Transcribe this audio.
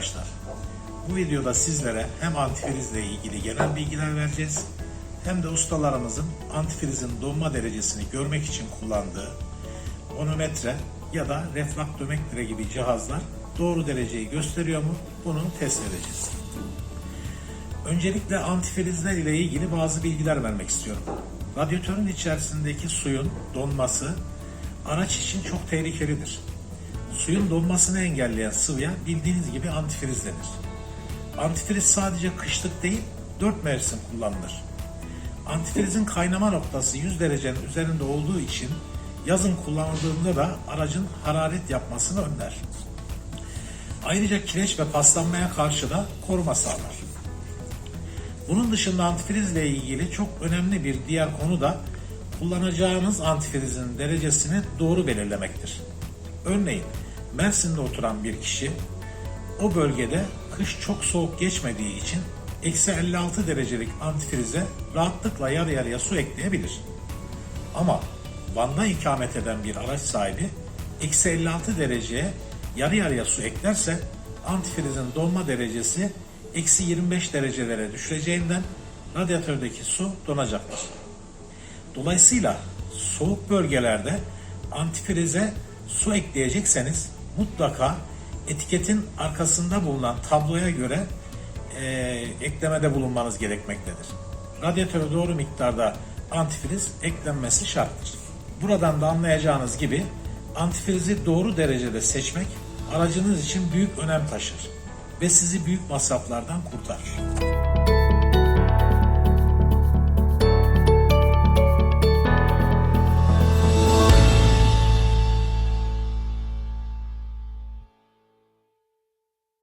arkadaşlar. Bu videoda sizlere hem antifrizle ilgili genel bilgiler vereceğiz hem de ustalarımızın antifrizin donma derecesini görmek için kullandığı onometre ya da refraktometre gibi cihazlar doğru dereceyi gösteriyor mu bunu test edeceğiz. Öncelikle antifrizler ile ilgili bazı bilgiler vermek istiyorum. Radyatörün içerisindeki suyun donması araç için çok tehlikelidir. Suyun donmasını engelleyen sıvıya bildiğiniz gibi antifriz denir. Antifriz sadece kışlık değil, 4 mevsim kullanılır. Antifrizin kaynama noktası 100 derecenin üzerinde olduğu için yazın kullanıldığında da aracın hararet yapmasını önler. Ayrıca kireç ve paslanmaya karşı da koruma sağlar. Bunun dışında antifrizle ilgili çok önemli bir diğer konu da kullanacağınız antifrizin derecesini doğru belirlemektir. Örneğin Mersin'de oturan bir kişi o bölgede kış çok soğuk geçmediği için eksi 56 derecelik antifrize rahatlıkla yarı yarıya su ekleyebilir. Ama Van'da ikamet eden bir araç sahibi eksi 56 dereceye yarı yarıya su eklerse antifrizin donma derecesi eksi 25 derecelere düşeceğinden radyatördeki su donacaktır. Dolayısıyla soğuk bölgelerde antifrize su ekleyecekseniz mutlaka etiketin arkasında bulunan tabloya göre e, eklemede bulunmanız gerekmektedir. Radyatöre doğru miktarda antifriz eklenmesi şarttır. Buradan da anlayacağınız gibi antifrizi doğru derecede seçmek aracınız için büyük önem taşır ve sizi büyük masraflardan kurtarır.